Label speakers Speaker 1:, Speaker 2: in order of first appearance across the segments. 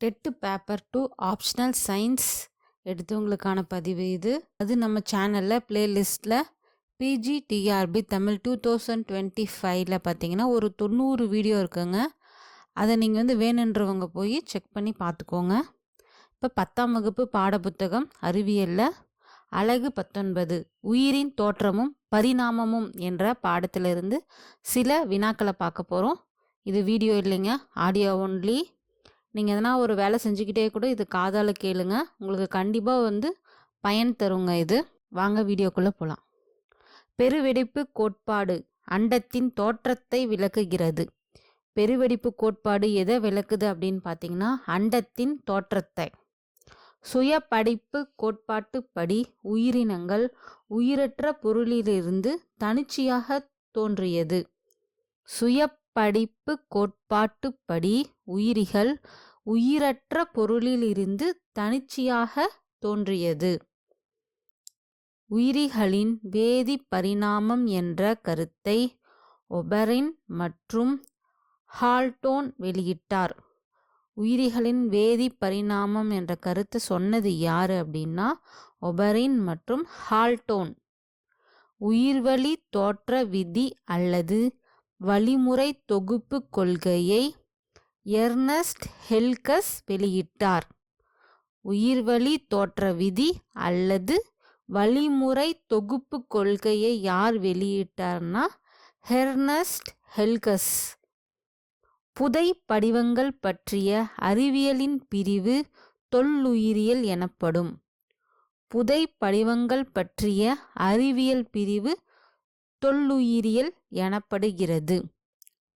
Speaker 1: TET paper two optional science எடுத்தவங்களுக்கான பதிவு இது. அது நம்ம சேனலில் ப்ளேலிஸ்ட்டில் PG TRB Tamil two thousand twenty ஃபைவ்ல பார்த்தீங்கன்னா ஒரு தொண்ணூறு வீடியோ இருக்குங்க. அதை நீங்கள் வந்து வேணுன்றவங்க போய் செக் பண்ணி பார்த்துக்கோங்க இப்போ பத்தாம் வகுப்பு பாடப்புத்தகம் அறிவியலில் அழகு பத்தொன்பது உயிரின் தோற்றமும் பரிணாமமும் என்ற பாடத்திலிருந்து சில வினாக்களை பார்க்க போகிறோம் இது வீடியோ இல்லைங்க ஆடியோ ஒன்லி நீங்கள் எதனா ஒரு வேலை செஞ்சுக்கிட்டே கூட இது காதால் கேளுங்க. உங்களுக்கு கண்டிப்பாக வந்து பயன் தருங்க இது. வாங்க வீடியோக்குள்ளே போகலாம் பெருவெடிப்பு கோட்பாடு அண்டத்தின் தோற்றத்தை விளக்குகிறது. பெருவெடிப்பு கோட்பாடு எதை விளக்குது அப்படின்னு பார்த்தீங்கன்னா அண்டத்தின் தோற்றத்தை. சுய படைப்பு கோட்பாட்டுப்படி உயிரினங்கள் உயிரற்ற பொருளிலிருந்து தனிச்சையாக தோன்றியது. சுய படிப்பு கோட்பாட்டுப்படி உயிரிகள் உயிரற்ற பொருளிலிருந்து தனிச்சையாக தோன்றியது. உயிரிகளின் வேதி பரிணாமம் என்ற கருத்தை ஒபரின் மற்றும் ஹால்டோன் வெளியிட்டார். உயிரிகளின் வேதி பரிணாமம் என்ற கருத்து சொன்னது யார் அப்படின்னா ஒபரின் மற்றும் ஹால்டோன். உயிர்வழி தோற்ற விதி அல்லது வழிமுறை தொகுப்பு கொள்கையை எர்னஸ்ட் ஹெல்கஸ் வெளியிட்டார். உயிர்வழி தோற்ற விதி அல்லது வழிமுறை தொகுப்பு கொள்கையை யார் வெளியிட்டார்னா ஹெர்னஸ்ட் ஹெல்கஸ். புதை படிவங்கள் பற்றிய அறிவியலின் பிரிவு தொல்லுயிரியல் எனப்படும். புதை படிவங்கள் பற்றிய அறிவியல் பிரிவு தொல்லுயிரியல் எனப்படுகிறது.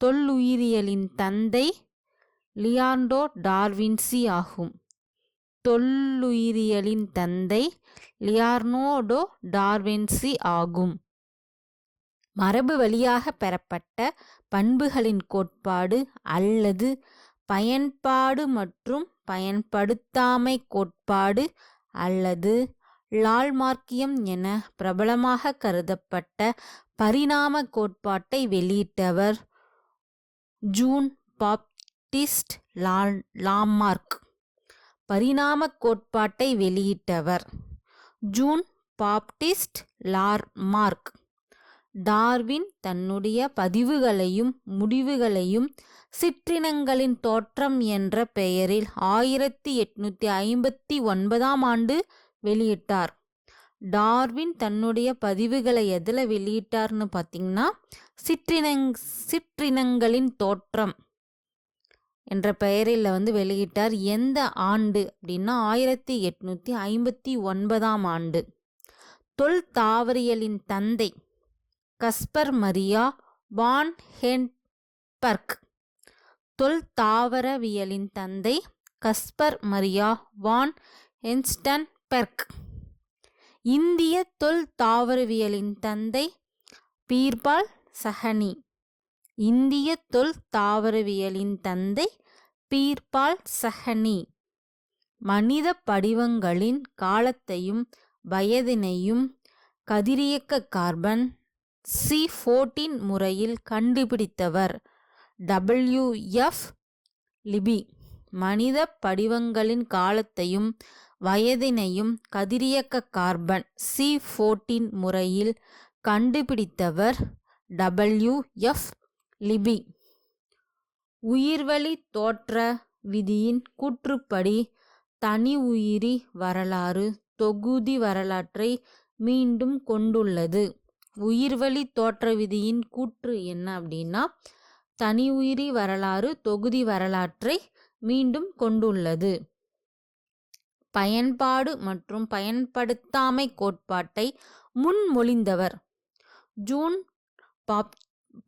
Speaker 1: தொல்லுயிரியலின் தந்தை லியாண்டோ டார்வின்சி ஆகும். தொல்லுயிரியலின் தந்தை லியார்னோடோ டார்வின்சி ஆகும். மரபு வழியாக பெறப்பட்ட பண்புகளின் கோட்பாடு அல்லது பயன்பாடு மற்றும் பயன்படுத்தாமை கோட்பாடு அல்லது லால்மார்க்கியம் என பிரபலமாக கருதப்பட்ட பரிணாம கோட்பாட்டை வெளியிட்டவர் ஜூன் பாப்டிஸ்ட் லால் லாமார்க் பரிணாம கோட்பாட்டை வெளியிட்டவர் ஜூன் பாப்டிஸ்ட் லார்மார்க். டார்வின் தன்னுடைய பதிவுகளையும் முடிவுகளையும் சிற்றினங்களின் தோற்றம் என்ற பெயரில் ஆயிரத்தி எட்நூத்தி ஐம்பத்தி ஒன்பதாம் ஆண்டு வெளியிட்டார். டார்வின் தன்னுடைய பதிவுகளை எதில் வெளியிட்டார்னு பார்த்தீங்கன்னா சிற்றினங் சிற்றினங்களின் தோற்றம் என்ற பெயரில் வந்து வெளியிட்டார். எந்த ஆண்டு அப்படின்னா ஆயிரத்தி எட்நூற்றி ஐம்பத்தி ஒன்பதாம் ஆண்டு. தொல் தாவரியலின் தந்தை கஸ்பர் மரியா வான் ஹென்பர்க். தொல் தாவரவியலின் தந்தை கஸ்பர் மரியா வான் ஹென்ஸ்டன் பெர்க் இந்திய தொல் தாவரவியலின் தந்தை பீர்பால் சஹனி. இந்திய தொல் தாவரவியலின் தந்தை பீர்பால் சஹனி. மனித படிவங்களின் காலத்தையும் வயதினையும் கதிரியக்க கார்பன் சி ஃபோர்டீன் முறையில் கண்டுபிடித்தவர். W F Libby. மனித படிவங்களின் காலத்தையும் வயதினையும் கதிரியக்க கார்பன் சி ஃபோர்டீன் முறையில் கண்டுபிடித்தவர் டபிள்யூ எஃப் லிபி உயிர்வழி தோற்ற விதியின் கூற்றுப்படி தனி உயிரி வரலாறு தொகுதி வரலாற்றை மீண்டும் கொண்டுள்ளது. உயிர்வழி தோற்ற விதியின் கூற்று என்ன அப்படின்னா தனி உயிரி வரலாறு தொகுதி வரலாற்றை மீண்டும் கொண்டுள்ளது. பயன்பாடு மற்றும் பயன்படுத்தாமை கோட்பாட்டை முன்மொழிந்தவர். Jean pop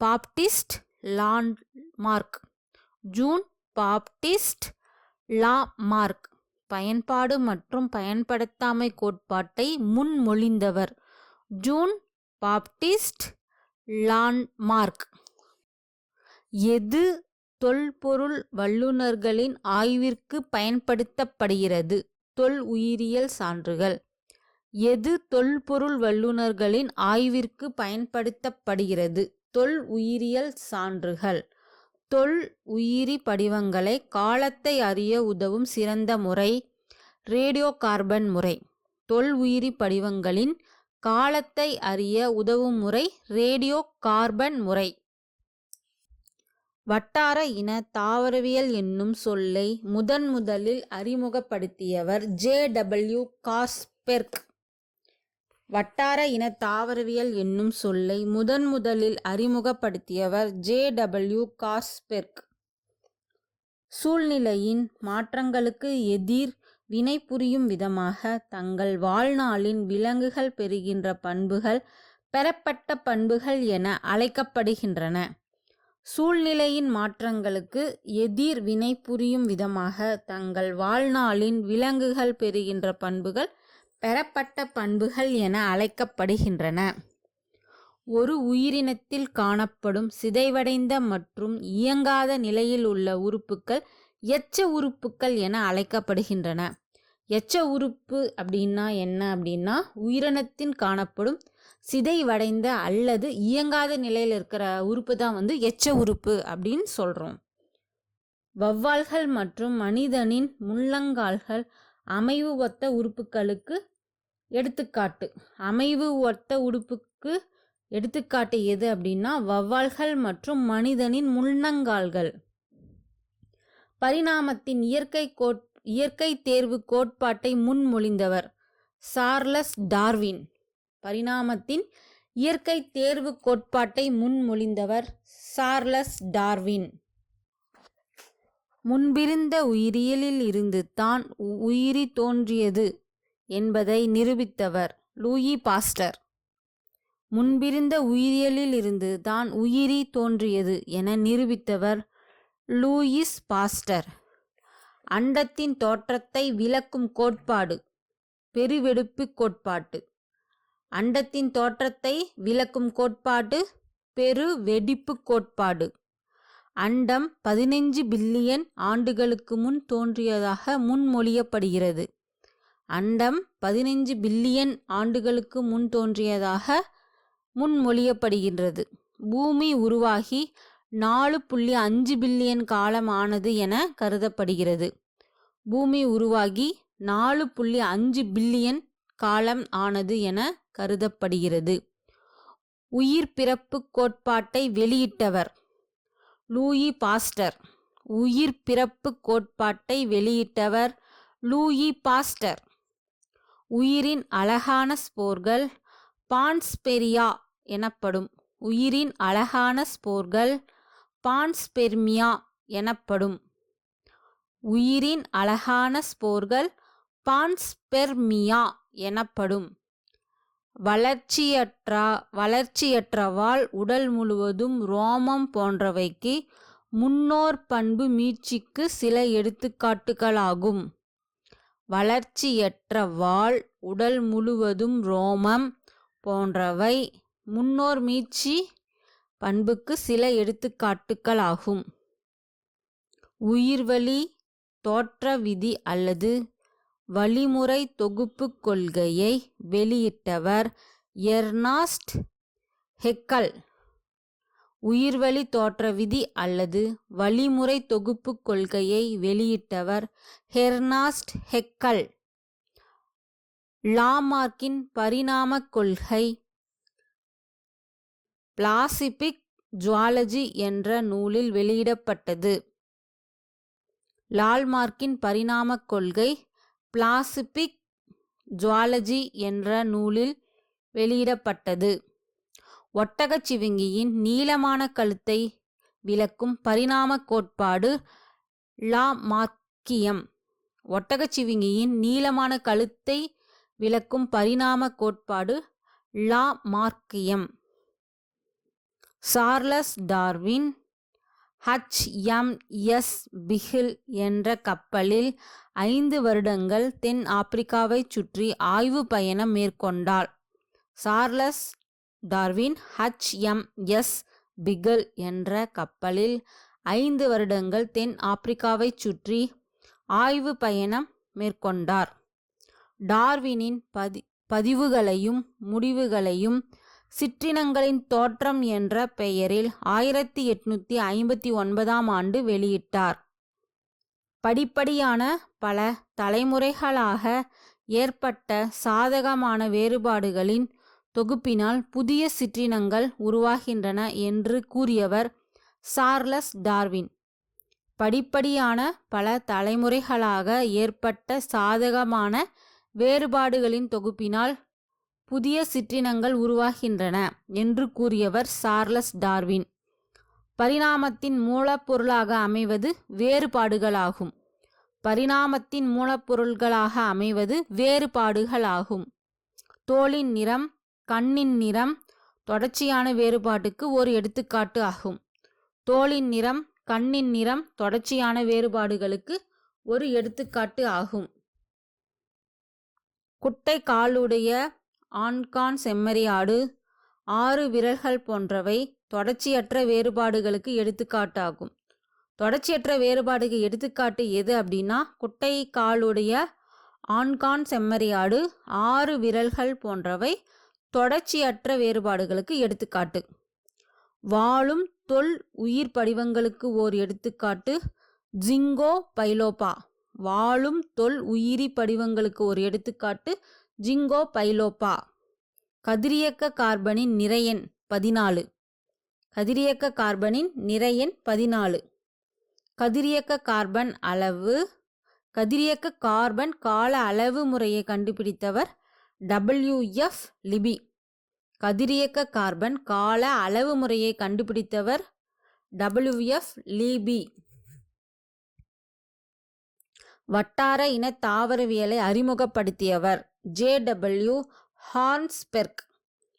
Speaker 1: Baptiste Lamarck Jean Baptiste Lamarck பயன்பாடு மற்றும் பயன்படுத்தாமை கோட்பாட்டை முன்மொழிந்தவர். ஜூன் பாப்டிஸ்ட் லான்மார்க் எது தொல்பொருள் வல்லுநர்களின் ஆய்விற்கு பயன்படுத்தப்படுகிறது? தொல் உயிரியல் சான்றுகள். எது தொல்பொருள் வல்லுநர்களின் ஆய்விற்கு பயன்படுத்தப்படுகிறது? தொல் உயிரியல் சான்றுகள். தொல் உயிரி படிவங்களை காலத்தை அறிய உதவும் சிறந்த முறை ரேடியோ கார்பன் முறை. தொல் உயிரி படிவங்களின் காலத்தை அறிய உதவும் முறை ரேடியோ கார்பன் முறை. வட்டார இன தாவரவியல் என்னும் சொல்லை முதன் முதலில் அறிமுகப்படுத்தியவர் ஜே டபிள்யூ காஸ்பெர்க். வட்டார இன தாவரவியல் என்னும் சொல்லை முதன் முதலில் அறிமுகப்படுத்தியவர் ஜே டபிள்யூ காஸ்பெர்க். சூழ்நிலையின் மாற்றங்களுக்கு எதிர் வினைபுரியும் விதமாக தங்கள் வாழ்நாளின் விலங்குகள் பெறுகின்ற பண்புகள் பெறப்பட்ட பண்புகள் என அழைக்கப்படுகின்றன. சூழ்நிலையின் மாற்றங்களுக்கு எதிர் வினைபுரியும் விதமாக தங்கள் வாழ்நாளின் விலங்குகள் பெறுகின்ற பண்புகள் பெறப்பட்ட பண்புகள் என அழைக்கப்படுகின்றன. ஒரு உயிரினத்தில் காணப்படும் சிதைவடைந்த மற்றும் இயங்காத நிலையில் உள்ள உறுப்புக்கள் எச்ச உறுப்புக்கள் என அழைக்கப்படுகின்றன. எச்ச உறுப்பு அப்படின்னா என்ன அப்படின்னா உயிரினத்தின் காணப்படும் சிதைவடைந்த அல்லது இயங்காத நிலையில் இருக்கிற உறுப்பு தான் வந்து எச்ச உறுப்பு அப்படின்னு சொல்கிறோம் வவ்வால்கள் மற்றும் மனிதனின் முள்ளங்கால்கள் அமைவு ஒத்த உறுப்புகளுக்கு எடுத்துக்காட்டு. அமைவு ஒத்த உறுப்புக்கு எடுத்துக்காட்டு எது அப்படின்னா வவ்வால்கள் மற்றும் மனிதனின் முள்ளங்கால்கள். பரிணாமத்தின் இயற்கை கோட் இயற்கை தேர்வு கோட்பாட்டை முன்மொழிந்தவர் சார்லஸ் டார்வின். பரிணாமத்தின் இயற்கை தேர்வு கோட்பாட்டை முன்மொழிந்தவர் சார்லஸ் டார்வின். முன்பிருந்த உயிரியலில் இருந்து தான் உயிரி தோன்றியது என்பதை நிரூபித்தவர் லூயி பாஸ்டர். முன்பிருந்த உயிரியலில் இருந்து தான் உயிரி தோன்றியது என நிரூபித்தவர் லூயிஸ் பாஸ்டர். அண்டத்தின் தோற்றத்தை விளக்கும் கோட்பாடு பெருவெடுப்பு கோட்பாட்டு அண்டத்தின் தோற்றத்தை விளக்கும் கோட்பாடு பெரு வெடிப்பு கோட்பாடு. அண்டம் பதினைஞ்சு பில்லியன் ஆண்டுகளுக்கு முன் தோன்றியதாக முன்மொழியப்படுகிறது அண்டம் பதினைஞ்சு பில்லியன் ஆண்டுகளுக்கு முன் தோன்றியதாக முன்மொழியப்படுகின்றது பூமி உருவாகி நாலு புள்ளி அஞ்சு பில்லியன் காலம் ஆனது என கருதப்படுகிறது. பூமி உருவாகி நாலு புள்ளி அஞ்சு பில்லியன் காலம் ஆனது என கருதப்படுகிறது. உயிர் பிறப்பு கோட்பாட்டை வெளியிட்டவர். Louis Pasteur. உயிர் பிறப்பு கோட்பாட்டை வெளியிட்டவர் லூயி பாஸ்டர். உயிரின் அழகான ஸ்போர்கள் பான்ஸ்பெரியா எனப்படும். உயிரின் அழகான ஸ்போர்கள் பான்ஸ்பெர்மியா எனப்படும். உயிரின் அழகான ஸ்போர்கள் பான்ஸ்பெர்மியா எனப்படும். வளர்ச்சியற்ற வளர்ச்சியற்றவால் உடல் முழுவதும் ரோமம் போன்றவைக்கு முன்னோர் பண்பு மீட்சிக்கு சில எடுத்துக்காட்டுகளாகும். வளர்ச்சியற்ற வால் உடல் முழுவதும் ரோமம் போன்றவை முன்னோர் மீட்சி பண்புக்கு சில எடுத்துக்காட்டுகளாகும். உயிர்வழி தோற்ற விதி அல்லது வழிமுறை தொகுப்பு கொள்கையை வெளியிட்டவர் எர்னாஸ்ட் ஹெக்கல். உயிர்வழி தோற்ற விதி அல்லது வழிமுறை தொகுப்பு கொள்கையை வெளியிட்டவர் ஹெர்னாஸ்ட் ஹெக்கல். லாமார்க்கின் பரிணாம கொள்கை பிளாசிபிக் ஜுவாலஜி என்ற நூலில் வெளியிடப்பட்டது. லால்மார்க்கின் பரிணாமக் கொள்கை பிளாசிபிக் ஜுவாலஜி என்ற நூலில் வெளியிடப்பட்டது. ஒட்டகச் சிவிங்கியின் நீளமான கழுத்தை விளக்கும் பரிணாம கோட்பாடு லா ஒட்டகச் சிவிங்கியின் நீளமான கழுத்தை விளக்கும் பரிணாம கோட்பாடு லா மார்க்கியம். Charles Darwin H M S Beagle என்ற கப்பலில் ஐந்து வருடங்கள் தென் ஆப்பிரிக்காவை சுற்றி ஆய்வு பயணம் மேற்கொண்டாள். Charles Darwin H M S Beagle என்ற கப்பலில் ஐந்து வருடங்கள் தென் ஆப்பிரிக்காவை சுற்றி ஆய்வு பயணம் மேற்கொண்டார். டார்வினின் பதி பதிவுகளையும் முடிவுகளையும் சிற்றினங்களின் தோற்றம் என்ற பெயரில் ஆயிரத்தி எட்நூத்தி ஐம்பத்தி ஒன்பதாம் ஆண்டு வெளியிட்டார். படிப்படியான பல தலைமுறைகளாக ஏற்பட்ட சாதகமான வேறுபாடுகளின் தொகுப்பினால் புதிய சிற்றினங்கள் உருவாகின்றன என்று கூறியவர் சார்லஸ் டார்வின். படிப்படியான பல தலைமுறைகளாக ஏற்பட்ட சாதகமான வேறுபாடுகளின் தொகுப்பினால் புதிய சிற்றினங்கள் உருவாகின்றன என்று கூறியவர் சார்லஸ் டார்வின். பரிணாமத்தின் மூலப்பொருளாக அமைவது வேறுபாடுகளாகும். பரிணாமத்தின் மூலப்பொருள்களாக அமைவது வேறுபாடுகளாகும். தோலின் நிறம் கண்ணின் நிறம் தொடர்ச்சியான வேறுபாட்டுக்கு ஒரு எடுத்துக்காட்டு ஆகும். தோலின் நிறம் கண்ணின் நிறம் தொடர்ச்சியான வேறுபாடுகளுக்கு ஒரு எடுத்துக்காட்டு ஆகும். குட்டை காலுடைய ஆண்கான் செம்மறியாடு ஆறு விரல்கள் போன்றவை தொடர்ச்சியற்ற வேறுபாடுகளுக்கு எடுத்துக்காட்டாகும். தொடர்ச்சியற்ற வேறுபாடுக்கு எடுத்துக்காட்டு எது அப்படின்னா குட்டை காலுடைய ஆண்கான் செம்மறியாடு ஆறு விரல்கள் போன்றவை தொடர்ச்சியற்ற வேறுபாடுகளுக்கு எடுத்துக்காட்டு. வாழும் தொல் உயிர் படிவங்களுக்கு ஓர் எடுத்துக்காட்டு ஜிங்கோ பைலோபா. வாழும் தொல் உயிரி படிவங்களுக்கு ஒரு எடுத்துக்காட்டு ஜிங்கோ பைலோப்பா. கதிரியக்க கார்பனின் நிறையன் பதினாலு. கதிரியக்க கார்பனின் நிறையன் பதினாலு. கதிரியக்க கார்பன் அளவு கதிரியக்க கார்பன் கால அளவு முறையை கண்டுபிடித்தவர் டபிள்யூஎஃப் லிபி. கதிரியக்க கார்பன் கால அளவு முறையை கண்டுபிடித்தவர் டபிள்யூஎஃப் லிபி. வட்டார இன தாவரவியலை அறிமுகப்படுத்தியவர் ஜே டபிள்யூ ஹார்ன்ஸ்பெர்க்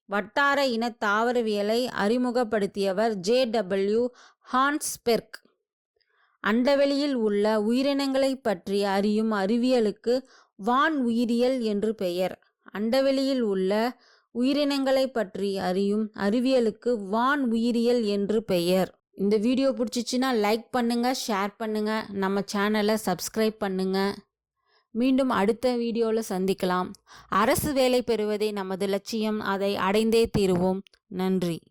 Speaker 1: வட்டார இன தாவரவியலை அறிமுகப்படுத்தியவர் ஜே டபிள்யூ அண்டவெளியில் உள்ள உயிரினங்களை பற்றி அறியும் அறிவியலுக்கு வான் உயிரியல் என்று பெயர். அண்டவெளியில் உள்ள உயிரினங்களை பற்றி அறியும் அறிவியலுக்கு வான் உயிரியல் என்று பெயர். இந்த வீடியோ பிடிச்சிச்சின்னா லைக் பண்ணுங்கள் ஷேர் பண்ணுங்கள் நம்ம சேனலை சப்ஸ்கிரைப் பண்ணுங்கள் மீண்டும் அடுத்த வீடியோவில் சந்திக்கலாம். அரசு வேலை பெறுவதே நமது லட்சியம். அதை அடைந்தே தீருவோம். நன்றி.